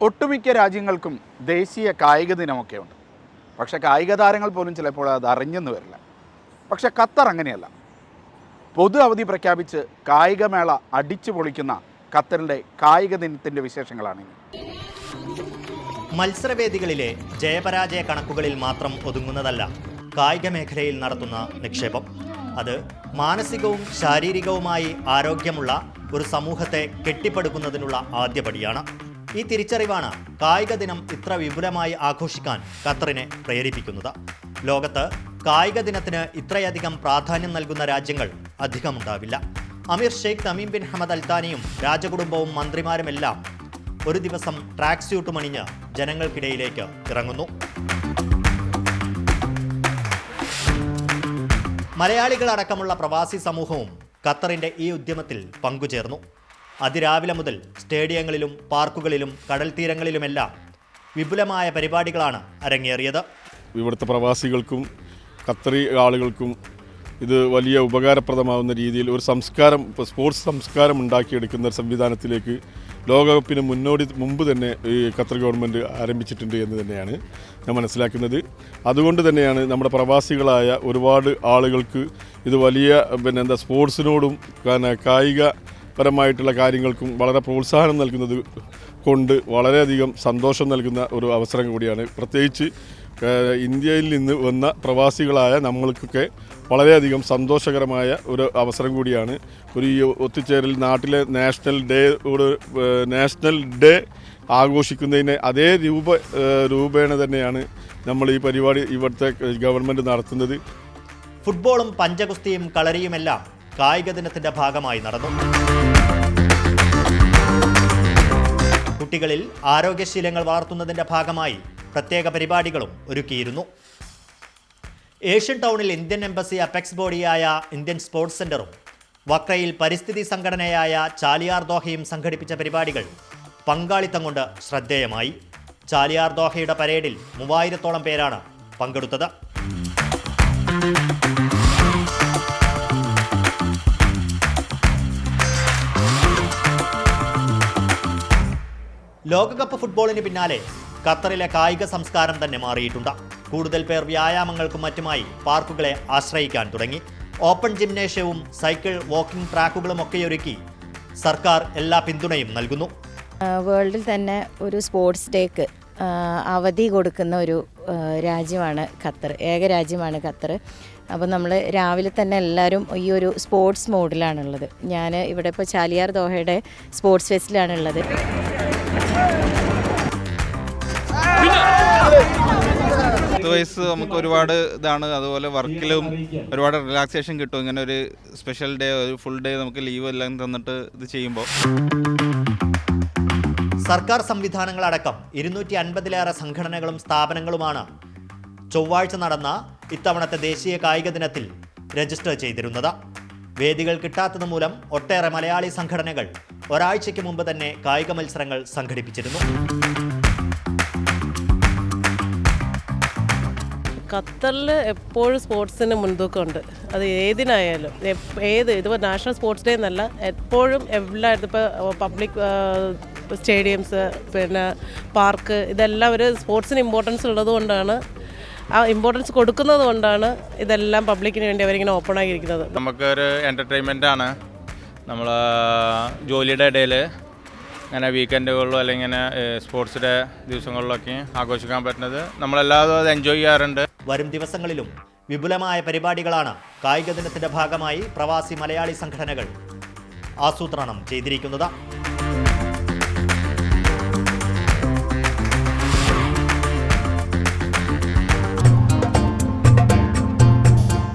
ഒട്ടുമിക്ക രാജ്യങ്ങൾക്കും ദേശീയ കായിക ദിനമൊക്കെ ഉണ്ട് പക്ഷേ കായിക താരങ്ങൾ പോലും ചിലപ്പോൾ അത് അറിഞ്ഞെന്ന് വരില്ല. പക്ഷേ ഖത്തർ അങ്ങനെയല്ല. പൊതു അവധി പ്രഖ്യാപിച്ച് കായികമേള അടിച്ചു പൊളിക്കുന്ന ഖത്തറിന്റെ കായിക ദിനത്തിന്റെ വിശേഷങ്ങളാണ് മത്സരവേദികളിലെ ജയപരാജയ കണക്കുകളിൽ മാത്രം ഒതുങ്ങുന്നതല്ല കായിക മേഖലയിൽ നടത്തുന്ന നിക്ഷേപം. അത് മാനസികവും ശാരീരികവുമായി ആരോഗ്യമുള്ള ഒരു സമൂഹത്തെ കെട്ടിപ്പടുക്കുന്നതിനുള്ള ആദ്യപടിയാണ്. ഈ തിരിച്ചറിവാണ് കായിക ദിനം ഇത്ര വിപുലമായി ആഘോഷിക്കാൻ ഖത്തറിനെ പ്രേരിപ്പിക്കുന്നത്. ലോകത്ത് കായിക ദിനത്തിന് ഇത്രയധികം പ്രാധാന്യം നൽകുന്ന രാജ്യങ്ങൾ അധികമുണ്ടാവില്ല. Emir Sheikh Tamim bin Hamad അൽത്താനിയും രാജകുടുംബവും മന്ത്രിമാരുമെല്ലാം ഒരു ദിവസം ട്രാക്ക് സ്യൂട്ട് മണിഞ്ഞ് ജനങ്ങൾക്കിടയിലേക്ക് ഇറങ്ങുന്നു. മലയാളികളടക്കമുള്ള പ്രവാസി സമൂഹവും ഖത്തറിന്റെ ഈ ഉദ്യമത്തിൽ പങ്കുചേർന്നു. അതിരാവിലെ മുതൽ സ്റ്റേഡിയങ്ങളിലും പാർക്കുകളിലും കടൽ തീരങ്ങളിലുമെല്ലാം വിപുലമായ പരിപാടികളാണ് അരങ്ങേറിയത്. ഇവിടുത്തെ പ്രവാസികൾക്കും ഖത്തറി ആളുകൾക്കും ഇത് വലിയ ഉപകാരപ്രദമാവുന്ന രീതിയിൽ ഒരു സംസ്കാരം സ്പോർട്സ് സംസ്കാരം ഉണ്ടാക്കിയെടുക്കുന്ന ഒരു സംവിധാനത്തിലേക്ക് ലോകകപ്പിന് മുന്നോടി മുമ്പ് തന്നെ ഈ ഖത്തർ ഗവൺമെന്റ് ആരംഭിച്ചിട്ടുണ്ട് എന്ന് തന്നെയാണ് ഞാൻ മനസ്സിലാക്കുന്നത്. അതുകൊണ്ട് തന്നെയാണ് നമ്മുടെ പ്രവാസികളായ ഒരുപാട് ആളുകൾക്ക് ഇത് വലിയ പിന്നെ എന്താ സ്പോർട്സിനോടും കായിക പരമായിട്ടുള്ള കാര്യങ്ങൾക്കും വളരെ പ്രോത്സാഹനം നൽകുന്നത് കൊണ്ട് വളരെയധികം സന്തോഷം നൽകുന്ന ഒരു അവസരം കൂടിയാണ്. പ്രത്യേകിച്ച് ഇന്ത്യയിൽ നിന്ന് വന്ന പ്രവാസികളായ നമ്മൾക്കൊക്കെ വളരെയധികം സന്തോഷകരമായ ഒരു അവസരം കൂടിയാണ്. ഒരു ഈ ഒത്തുചേരൽ നാട്ടിലെ നാഷണൽ ഡേ ഒരു നാഷണൽ ഡേ ആഘോഷിക്കുന്നതിന് അതേ രൂപ രൂപേണ തന്നെയാണ് നമ്മൾ ഈ പരിപാടി ഇവിടുത്തെ ഗവൺമെന്റ് നടത്തുന്നത്. ഫുട്ബോളും പഞ്ചഗുസ്തിയും കളരിയുമെല്ലാം കായിക ദിനത്തിന്റെ ഭാഗമായി നടന്നു. കുട്ടികളിൽ ആരോഗ്യശീലങ്ങൾ വളർത്തുന്നതിന്റെ ഭാഗമായി പ്രത്യേക പരിപാടികളും ഒരുക്കിയിരുന്നു. ഏഷ്യൻ ടൗണിൽ ഇന്ത്യൻ എംബസി അപെക്സ് ബോഡിയായ ഇന്ത്യൻ സ്പോർട്സ് സെന്ററും വക്രയിൽ പരിസ്ഥിതി സംഘടനയായ ചാലിയാർ ദോഹയും സംഘടിപ്പിച്ച പരിപാടികൾ പങ്കാളിത്തം കൊണ്ട് ശ്രദ്ധേയമായി. ചാലിയാർ ദോഹയുടെ പരേഡിൽ മൂവായിരത്തോളം പേരാണ് പങ്കെടുത്തത്. ലോകകപ്പ് ഫുട്ബോളിന് പിന്നാലെ ഖത്തറിലെ കായിക സംസ്കാരം തന്നെ മാറിയിട്ടുണ്ട്. കൂടുതൽ പേർ വ്യായാമങ്ങൾക്കും മറ്റുമായി പാർക്കുകളെ ആശ്രയിക്കാൻ തുടങ്ങി. ഓപ്പൺ ജിംനേഷ്യവും സൈക്കിൾ വാക്കിംഗ് ട്രാക്കുകളും ഒക്കെയൊരുക്കി സർക്കാർ എല്ലാ പിന്തുണയും നൽകുന്നു. വേൾഡിൽ തന്നെ ഒരു സ്പോർട്സ് ഡേക്ക് അവധി കൊടുക്കുന്ന ഒരു രാജ്യമാണ് ഖത്തർ ഏക രാജ്യമാണ് ഖത്തർ. അപ്പോൾ നമ്മൾ രാവിലെ തന്നെ എല്ലാവരും ഈ ഒരു സ്പോർട്സ് മോഡിലാണുള്ളത്. ഞാൻ ഇവിടെ ഇപ്പോൾ ചാലിയാർ ദോഹയുടെ സ്പോർട്സ് ഫെസ്റ്റിലാണുള്ളത്. വയസ്സ് നമുക്ക് ഒരുപാട് ഇതാണ്. അതുപോലെ വർക്കിലും ഒരുപാട് റിലാക്സേഷൻ കിട്ടും. ഇങ്ങനെ ഒരു സ്പെഷ്യൽ ഡേ ഒരു ഫുൾ ഡേ നമുക്ക് ലീവ് എല്ലാം തന്നിട്ട് ഇത് ചെയ്യുമ്പോൾ സർക്കാർ സംവിധാനങ്ങളടക്കം ഇരുന്നൂറ്റി അൻപതിലേറെ സംഘടനകളും സ്ഥാപനങ്ങളുമാണ് ചൊവ്വാഴ്ച നടന്ന ഇത്തവണത്തെ ദേശീയ കായിക ദിനത്തിൽ രജിസ്റ്റർ ചെയ്തിരുന്നത്. വേദികൾ കിട്ടാത്തത് മൂലം ഒട്ടേറെ മലയാളി സംഘടനകൾ ഒരാഴ്ചയ്ക്ക് മുമ്പ് തന്നെ കായിക മത്സരങ്ങൾ സംഘടിപ്പിച്ചിരുന്നു. ഖത്തറിൽ എപ്പോഴും സ്പോർട്സിന് മുൻതൂക്കമുണ്ട്. അത് ഏതിനായാലും. ഏത് ഇതിപ്പോൾ നാഷണൽ സ്പോർട്സ് ഡേ എന്നല്ല എപ്പോഴും എല്ലായിടത്തും ഇപ്പോൾ പബ്ലിക് സ്റ്റേഡിയംസ് പിന്നെ പാർക്ക് ഇതെല്ലാം ഒരു സ്പോർട്സിന് ഇമ്പോർട്ടൻസ് ഉള്ളത് കൊണ്ടാണ് ആ ഇമ്പോർട്ടൻസ് കൊടുക്കുന്നത് കൊണ്ടാണ് ഇതെല്ലാം പബ്ലിക്കിന് വേണ്ടി അവരിങ്ങനെ ഓപ്പൺ ആയിരിക്കുന്നത് നമുക്കൊരു എന്റർടൈൻമെന്റ് ആണ്. നമ്മൾ ജോലിയുടെ ഇടയിൽ ഇങ്ങനെ വീക്കെൻഡുകളിലോ അല്ലെങ്കിൽ സ്പോർട്സ് ഡേ ദിവസങ്ങളിലൊക്കെ ആഘോഷിക്കാൻ പറ്റുന്നത്. നമ്മളെല്ലാവരും അത് എൻജോയ് ചെയ്യാറുണ്ട്. വരും ദിവസങ്ങളിലും വിപുലമായ പരിപാടികളാണ് കായിക ദിനത്തിന്റെ ഭാഗമായി പ്രവാസി മലയാളി സംഘടനകൾ ആസൂത്രണം ചെയ്തിരിക്കുന്നത്.